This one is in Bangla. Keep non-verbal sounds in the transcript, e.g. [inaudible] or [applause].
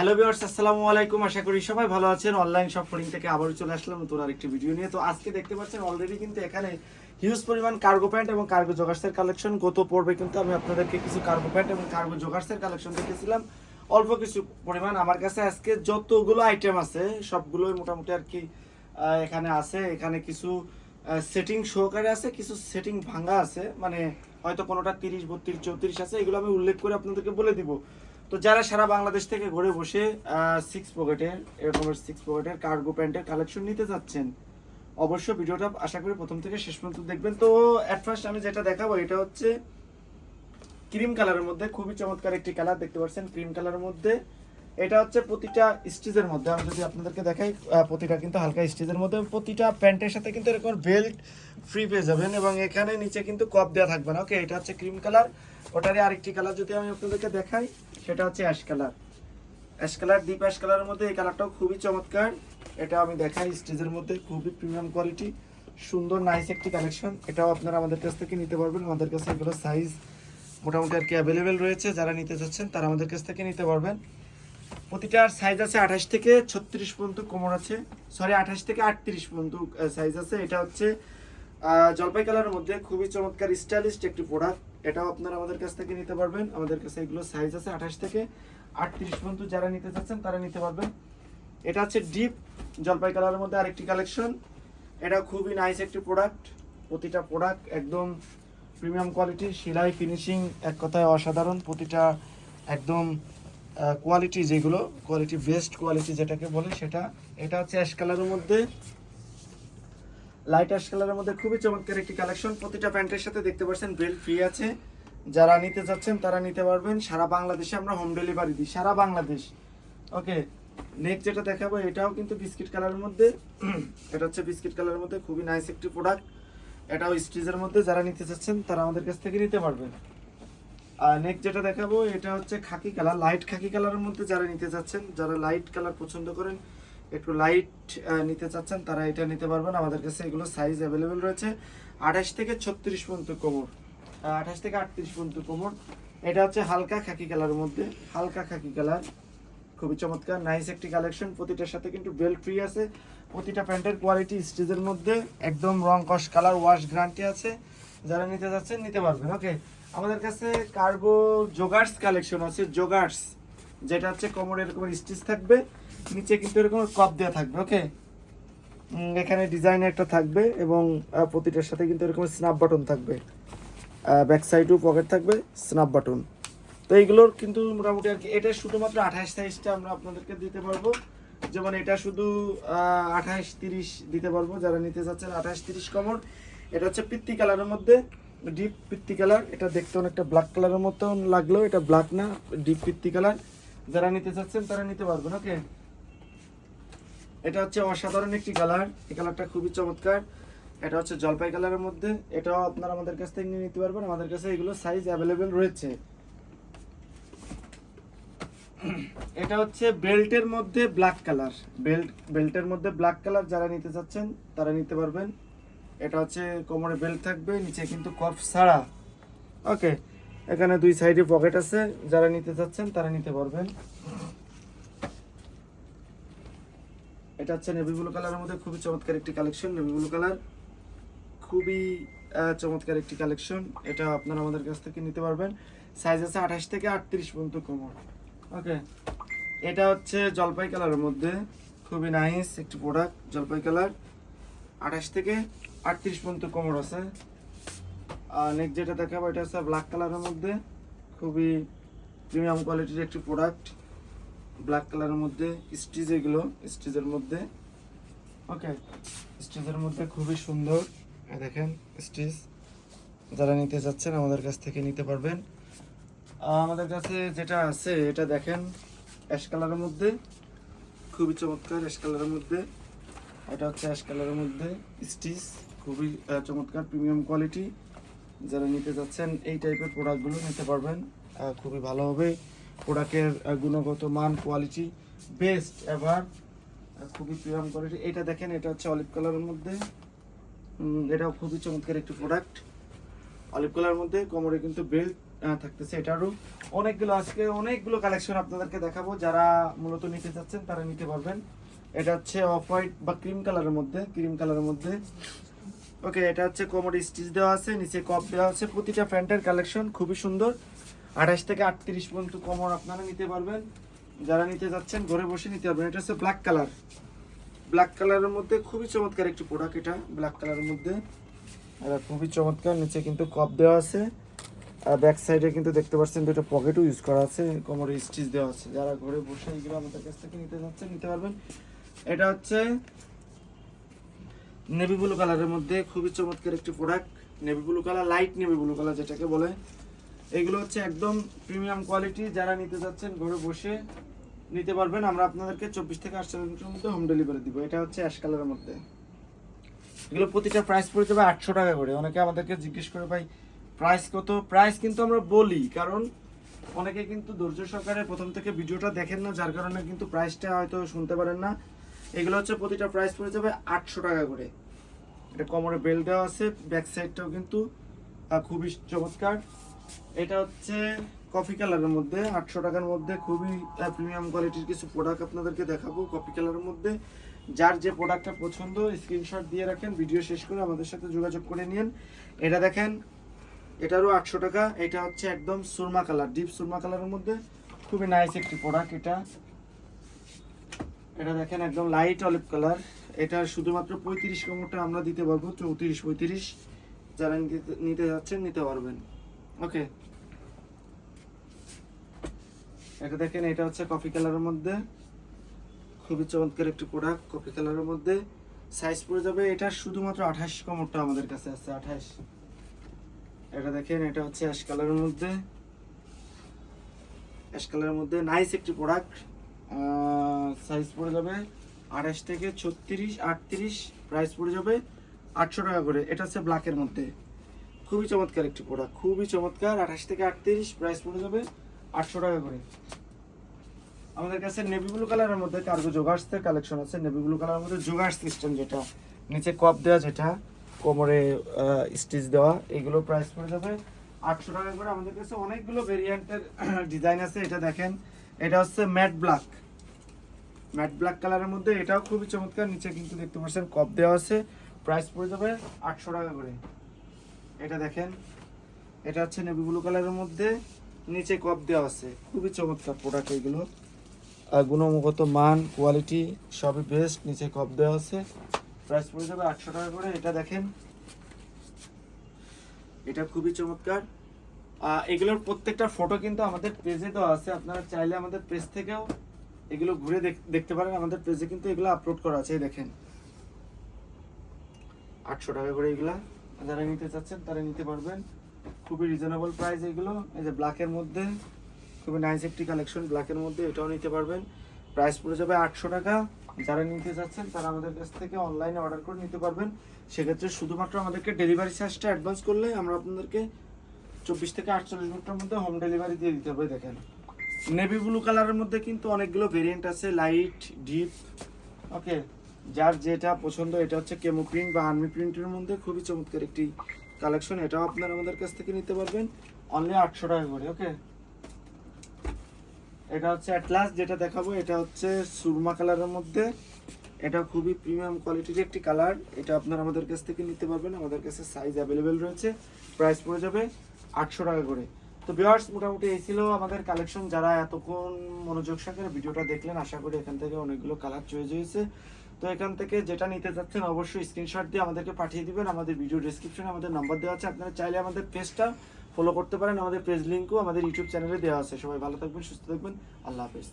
হ্যালো ভিউয়ার্স আসসালামু আলাইকুম। আশা করি সবাই ভালো আছেন। অনলাইন শপ ফোরিং থেকে আবারও চলে আসলাম নতুন আরেকটি ভিডিও নিয়ে। তো আজকে দেখতে পাচ্ছেন অলরেডি কিন্তু এখানে হিউজ পরিমাণ কার্গো প্যান্ট এবং কার্গো জগার্সের কালেকশন গত পর্বে কিন্তু আমি আপনাদেরকে কিছু কার্গো প্যান্ট এবং কার্গো জগার্সের কালেকশন দেখেছিলাম। অল্প কিছু পরিমাণ। আমার কাছে আজকে যতগুলো আইটেম আছে, সবগুলোই মোটামুটি আর কি এখানে আছে। এখানে কিছু সেটিং সহকারে আছে, কিছু সেটিং ভাঙা আছে। মানে হয়তো কোনোটা তিরিশ, বত্রিশ, চৌত্রিশ আছে। এগুলো আমি উল্লেখ করে আপনাদেরকে বলে দিব। তো যারা সারা বাংলাদেশ থেকে ঘরে বসে সিক্স পকেটের এরকমের সিক্স পকেটের কার্গো প্যান্টের কালেকশন নিতে চাচ্ছেন, অবশ্য ভিডিওটা আশা করি প্রথম থেকে শেষ পর্যন্ত দেখবেন। তো অ্যাট ফার্স্ট আমি যেটা দেখাবো, এটা হচ্ছে ক্রিম কালারের মধ্যে, খুবই চমৎকার একটি কালার দেখতে পাচ্ছেন ক্রিম কালারের মধ্যে এটা হচ্ছে প্রতিটা স্টিচের মধ্যে, আমি যদি আপনাদেরকে দেখাই প্রতিটা কিন্তু হালকা স্টিচের মধ্যে প্রতিটা প্যান্টের সাথে কিন্তু এরকম বেল্ট ফ্রি পেয়ে যাবেন, এবং এখানে নিচে কিন্তু কপ দেওয়া থাকবে না। ওকে এটা হচ্ছে ক্রিম কালার ওটারই আরেকটি কালার যদি আমি আপনাদেরকে দেখাই, সেটা হচ্ছে ash colour ash colour deep ash কালারের মধ্যে এই কালারটাও খুবই চমৎকার। এটা আমি দেখাই স্টেজের মধ্যে, খুবই প্রিমিয়াম কোয়ালিটি সুন্দর নাইস একটি কালেকশন এটাও আপনারা আমাদের কাছ থেকে নিতে পারবেন, আমাদের কাছে এগুলো সাইজ মোটামুটি আর কি অ্যাভেলেবেল রয়েছে। যারা নিতে চাচ্ছেন, তারা আমাদের কাছ থেকে নিতে পারবেন। প্রতিটার সাইজ আছে আঠাশ থেকে ছত্রিশ পর্যন্ত কোমর আছে। সরি আঠাশ থেকে আটত্রিশ পর্যন্ত সাইজ আছে। এটা হচ্ছে জলপাই কালারের মধ্যে খুবই চমৎকার স্টাইলিস্ট একটি প্রোডাক্ট এটাও আপনারা আমাদের কাছ থেকে নিতে পারবেন। আমাদের কাছে এগুলো সাইজ আছে আঠাশ থেকে আটত্রিশ পর্যন্ত যারা নিতে চাচ্ছেন তারা নিতে পারবেন। এটা হচ্ছে ডিপ জলপাই কালারের মধ্যে আরেকটি কালেকশন এটা খুবই নাইস একটি প্রোডাক্ট প্রতিটা প্রোডাক্ট একদম প্রিমিয়াম কোয়ালিটি সেলাই ফিনিশিং এক কথায় অসাধারণ। প্রতিটা একদম কোয়ালিটি যেগুলো কোয়ালিটি বেস্ট কোয়ালিটি যেটাকে বলে সেটা, এটা হচ্ছে অ্যাশ কালারের মধ্যে। লাইট অ্যাশ কালারের মধ্যে খুবই চমৎকার একটি কালেকশন প্রতিটা প্যান্টের সাথে দেখতে পাচ্ছেন বেল্ট ফ্রি আছে। যারা নিতে চাচ্ছেন তারা নিতে পারবেন। সারা বাংলাদেশে আমরা হোম ডেলিভারি দিই, সারা বাংলাদেশ। ওকে নেক্সট যেটা দেখাবো, এটাও কিন্তু বিস্কিট কালারের মধ্যে। [clears throat] এটা হচ্ছে বিস্কিট কালারের মধ্যে, খুবই নাইস একটি প্রোডাক্ট এটাও স্টিজের মধ্যে, যারা নিতে চাচ্ছেন তারা আমাদের কাছ থেকে নিতে পারবেন। আর নেক্সট যেটা দেখাবো, এটা হচ্ছে খাকি কালার লাইট খাকি কালারের মধ্যে যারা নিতে চাচ্ছেন, যারা লাইট কালার পছন্দ করেন, একটু লাইট নিতে চাচ্ছেন, তারা এটা নিতে পারবেন। আমাদের কাছে এগুলো সাইজ অ্যাভেলেবেল রয়েছে আঠাশ থেকে ছত্রিশ পর্যন্ত কোমর। আঠাশ থেকে আটত্রিশ পর্যন্ত কোমর। এটা হচ্ছে হালকা খাকি কালারের মধ্যে, হালকা খাকি কালার। খুবই চমৎকার নাইস একটি কালেকশন প্রতিটার সাথে কিন্তু বেল্ট ফ্রি আছে। প্রতিটা প্যান্টের কোয়ালিটি স্টেজের মধ্যে। একদম রং কস কালার ওয়াশ গ্যারান্টি আছে। যারা নিতে যাচ্ছেন, নিতে পারবেন। ওকে আমাদের কাছে কার্গো জোগার্স কালেকশন আছে। জোগার্স যেটা হচ্ছে কোমরে এরকম স্টিচ থাকবে, নিচে কিন্তু এরকম কপ দেওয়া থাকবে। ওকে এখানে ডিজাইন একটা থাকবে এবং প্রতিটার সাথে কিন্তু এরকম স্ন্যাপ বাটন থাকবে। ব্যাক সাইডেও পকেট থাকবে স্ন্যাপ বাটন তো এইগুলোর কিন্তু মোটামুটি আর কি, এটা শুধুমাত্র আঠাশ সাইজটা আমরা আপনাদেরকে দিতে পারব। যেমন এটা শুধু আঠাশ তিরিশ দিতে পারব। যারা নিতে চাচ্ছেন আঠাশ তিরিশ কমর এটা হচ্ছে পিত্তি কালারের মধ্যে, ডিপ পিত্তি কালার। এটা দেখতে অনেকটা ব্ল্যাক কালারের মতো লাগলেও এটা ব্ল্যাক না, ডিপ পিত্তি কালার। যারা নিতে চাচ্ছেন তারা নিতে পারবেন ওকে এটা হচ্ছে অসাধারণ একটি কালার, এই কালারটা খুবই চমৎকার। এটা হচ্ছে জলপাই কালারের মধ্যে, এটাও আপনারা আমাদের কাছ থেকে নিয়ে নিতে পারবেন, আমাদের কাছে এগুলো সাইজ অ্যাভেলেবেল রয়েছে। এটা হচ্ছে বেল্টের মধ্যে ব্ল্যাক কালার, বেল্ট, বেল্টের মধ্যে ব্ল্যাক কালার, যারা নিতে চাচ্ছেন তারা নিতে পারবেন। এটা হচ্ছে কোমরে বেল্ট থাকবে, নিচে কিন্তু কফ ছাড়া। ওকে এখানে দুই সাইডে পকেট আছে, যারা নিতে চাচ্ছেন তারা নিতে পারবেন। এটা হচ্ছে নেভি ব্লু কালারের মধ্যে খুবই চমৎকার একটি কালেকশন নেভি ব্লু কালার খুবই চমৎকার একটি কালেকশন এটা আপনারা আমাদের কাছ থেকে নিতে পারবেন। সাইজ আছে আঠাশ থেকে আটত্রিশ পর্যন্ত কোমর। ওকে এটা হচ্ছে জলপাই কালারের মধ্যে। খুবই নাইস একটি প্রোডাক্ট জলপাই কালার আঠাশ থেকে আটত্রিশ পর্যন্ত কোমর আছে। আর নেক্সট যেটা দেখাবো, এটা হচ্ছে ব্ল্যাক কালারের মধ্যে। খুবই প্রিমিয়াম কোয়ালিটির একটি প্রোডাক্ট ব্ল্যাক কালারের মধ্যে স্টিচ এগুলো স্টিচের মধ্যে। ওকে স্টিচের মধ্যে খুবই সুন্দর। দেখেন স্টিচ যারা নিতে যাচ্ছেন আমাদের কাছ থেকে নিতে পারবেন। আমাদের কাছে যেটা আছে, এটা দেখেন অ্যাশ কালারের মধ্যে। খুবই চমৎকার অ্যাশ কালারের মধ্যে। এটা হচ্ছে অ্যাশ কালারের মধ্যে স্টিচ খুবই চমৎকার প্রিমিয়াম কোয়ালিটি যারা নিতে যাচ্ছেন, এই টাইপের প্রোডাক্টগুলো নিতে পারবেন। খুবই ভালো হবে। প্রোডাক্টের গুণগত মান কোয়ালিটি বেস্ট এভার খুবই প্রিমিয়াম কোয়ালিটি এটা দেখেন, এটা হচ্ছে অলিভ কালারের মধ্যে। এটাও খুবই চমৎকার একটি প্রোডাক্ট অলিভ কালার মধ্যে কোমরে কিন্তু বেল্ট থাকতেছে এটারও। অনেকগুলো, আজকে অনেকগুলো কালেকশন আপনাদেরকে দেখাবো। যারা মূলত নিতে চাচ্ছেন তারা নিতে পারবেন। এটা হচ্ছে অফ হোয়াইট বা ক্রিম কালারের মধ্যে, ক্রিম কালারের মধ্যে। ওকে, এটা হচ্ছে কোমর স্টিচ দেওয়া আছে, নিচে কপ দেওয়া আছে। প্রতিটা প্যান্টের কালেকশন খুবই সুন্দর। আঠাশ থেকে আটত্রিশ পর্যন্ত কোমর আপনারা নিতে পারবেন। যারা নিতে যাচ্ছেন, ঘরে বসে নিতে পারবেন। এটা হচ্ছে ব্ল্যাক কালার। ব্ল্যাক কালারের মধ্যে খুবই চমৎকার একটি প্রোডাক্ট এটা, ব্ল্যাক কালারের মধ্যে। আর খুবই চমৎকার, নিচে কিন্তু কপ দেওয়া আছে। আর ব্যাক সাইডে কিন্তু দেখতে পাচ্ছেন দুটো পকেটও ইউজ করা আছে, কোমরে স্টিচ দেওয়া আছে। যারা ঘরে বসে এগুলো আমাদের কাছ থেকে নিতে যাচ্ছেন, নিতে পারবেন। এটা হচ্ছে নেভি ব্লু কালারের মধ্যে, খুবই চমৎকার একটি product navy blue colour light navy blue colour যেটাকে বলে। এগুলো হচ্ছে একদম প্রিমিয়াম কোয়ালিটি যারা নিতে যাচ্ছেন ঘরে বসে নিতে পারবেন। আমরা আপনাদেরকে চব্বিশ থেকে আটচল্লিশ মিনিটের মধ্যে হোম ডেলিভারি দিব। এটা হচ্ছে অ্যাশ কালারের মধ্যে। এগুলো প্রতিটা প্রাইস পড়ে যাবে আটশো টাকা করে। অনেকে আমাদেরকে জিজ্ঞেস করে, ভাই প্রাইস কত? প্রাইস কিন্তু আমরা বলি, কারণ অনেকে কিন্তু ধৈর্য সহকারে প্রথম থেকে ভিডিওটা দেখেন না, যার কারণে কিন্তু প্রাইসটা হয়তো শুনতে পারেন না। এগুলো হচ্ছে প্রতিটা প্রাইস পড়ে যাবে আটশো টাকা করে। এটা কোমরে বেল্ট দেওয়া আছে ব্যাক সাইডটাও কিন্তু খুবই চমৎকার। এটা হচ্ছে কফি কালারের মধ্যে, আটশো টাকার মধ্যে, খুবই প্রিমিয়াম কোয়ালিটির কিছু প্রোডাক্ট আপনাদেরকে দেখাবো কফি কালারের মধ্যে। যার যে প্রোডাক্টটা পছন্দ স্ক্রিনশট দিয়ে রাখেন ভিডিও শেষ করে আমাদের সাথে যোগাযোগ করে নিন এটা দেখেন, এটারও আটশো টাকা, এটা হচ্ছে একদম সুরমা কালার ডিপ সুরমা কালারের মধ্যে। খুবই নাইস একটি প্রোডাক্ট এটা। এটা দেখেন একদম লাইট অলিভ কালার এটা শুধুমাত্র পঁয়ত্রিশ কোমরটা আমরা দিতে পারব, চৌত্রিশ, পঁয়ত্রিশ। যারা নিতে- যাচ্ছেন, নিতে পারবেন। ওকে এটা দেখেন, এটা হচ্ছে কফি কালারের মধ্যে। খুবই চমৎকার একটি প্রোডাক্ট কফি কালারের মধ্যে। সাইজ পড়ে যাবে, এটা শুধুমাত্র আঠাশ কোমরটা আমাদের কাছে আছে, আঠাশ। এটা দেখেন, এটা হচ্ছে অ্যাশ কালারের মধ্যে। অ্যাশ কালারের মধ্যে। নাইস একটি প্রোডাক্ট সাইজ পড়ে যাবে আঠাশ থেকে ছত্রিশ, আটত্রিশ প্রাইস পড়ে যাবে আটশো টাকা করে। এটা হচ্ছে ব্ল্যাকের মধ্যে। খুবই চমৎকার একটি প্রোডাক্ট খুবই চমৎকার। আঠাশ থেকে আটত্রিশ প্রাইস পড়ে যাবে আটশো টাকা করে। আমাদের কাছে নেভি ব্লু কালারের মধ্যে কার্গো জোগার্সের কালেকশন আছে। নেভি ব্লু কালারের মধ্যে জোগার্স সিস্টেম যেটা, নিচে কপ দেওয়া যেটা, কোমরে স্টিচ দেওয়া, এগুলো প্রাইস পড়ে যাবে আটশো টাকা করে। আমাদের কাছে অনেকগুলো ভেরিয়েন্টের ডিজাইন [clears throat] আছে। এটা দেখেন, এটা হচ্ছে ম্যাট ব্ল্যাক ম্যাট ব্ল্যাক কালারের মধ্যে, এটাও খুবই চমৎকার, নিচে কিন্তু দেখতে পাচ্ছেন কপ দেওয়া আছে প্রাইস পড়ে যাবে আটশো টাকা করে। এটা দেখেন, এটা হচ্ছে নেভি ব্লু কালারের মধ্যে, নিচে কপ দেওয়া আছে, খুবই চমৎকার প্রোডাক্ট এগুলো। আর গুণগত মান কোয়ালিটি সবই বেস্ট নিচে কপ দেওয়া আছে প্রাইস পড়ে যাবে আটশো টাকা করে, এটা দেখেন। এটা খুবই চমৎকার। এগুলোর প্রত্যেকটা ফটো কিন্তু আমাদের পেজে দেওয়া আছে, আপনারা চাইলে আমাদের পেজ থেকেও এগুলো ঘুরে দেখ- দেখতে পারেন, আমাদের পেজে কিন্তু এগুলো আপলোড করা আছে দেখেন। আটশো টাকা করে এগুলা যারা নিতে চাচ্ছেন, তারা নিতে পারবেন। খুবই রিজনেবল প্রাইস এগুলো। এই যে ব্ল্যাকের মধ্যে, খুবই নাইস একটি কালেকশন ব্ল্যাকের মধ্যে এটাও নিতে পারবেন। প্রাইস পড়ে যাবে আটশো টাকা। যারা নিতে চাচ্ছেন, তারা আমাদের কাছ থেকে অনলাইনে অর্ডার করে নিতে পারবেন। সেক্ষেত্রে শুধুমাত্র আমাদেরকে ডেলিভারি চার্জটা অ্যাডভান্স করলে আমরা আপনাদেরকে চব্বিশ থেকে আটচল্লিশ ঘণ্টার মধ্যে হোম ডেলিভারি দিয়ে দিতে হবে, দেখেন। নেভি ব্লু কালারের মধ্যে কিন্তু অনেকগুলো ভেরিয়েন্ট আছে লাইট ডিপ ওকে যার যেটা পছন্দ, এটা হচ্ছে কেমো প্রিন্ট বা আর্মি প্রিন্টের মধ্যে খুবই চমৎকার একটি কালেকশন এটাও আপনারা আমাদের কাছ থেকে নিতে পারবেন। অনলি আটশো টাকা করে ওকে এটা হচ্ছে অ্যাটলাস যেটা দেখাবো, এটা হচ্ছে সুরমা কালারের মধ্যে। এটা খুবই প্রিমিয়াম কোয়ালিটির একটি কালার এটা আপনারা আমাদের কাছ থেকে নিতে পারবেন, আমাদের কাছে সাইজ অ্যাভেলেবেল রয়েছে প্রাইস পড়ে যাবে আটশো টাকা করে। তো ভিউয়ার্স মোটামুটি এই ছিল আমাদের কালেকশন যারা এতক্ষণ মনোযোগ সহকারে ভিডিওটা দেখলেন, আশা করি এখান থেকে অনেকগুলো কালার চয়েস হয়েছে। তো এখান থেকে যেটা নিতে চাচ্ছেন, অবশ্যই স্ক্রিনশট দিয়ে আমাদেরকে পাঠিয়ে দিবেন। আমাদের ভিডিও ডেসক্রিপশনে আমাদের নাম্বার দেওয়া আছে। আপনারা চাইলে আমাদের পেজটা ফলো করতে পারেন। আমাদের পেজ লিঙ্কও আমাদের ইউটিউব চ্যানেলে দেওয়া আছে। সবাই ভালো থাকবেন, সুস্থ থাকবেন। আল্লাহ হাফেজ।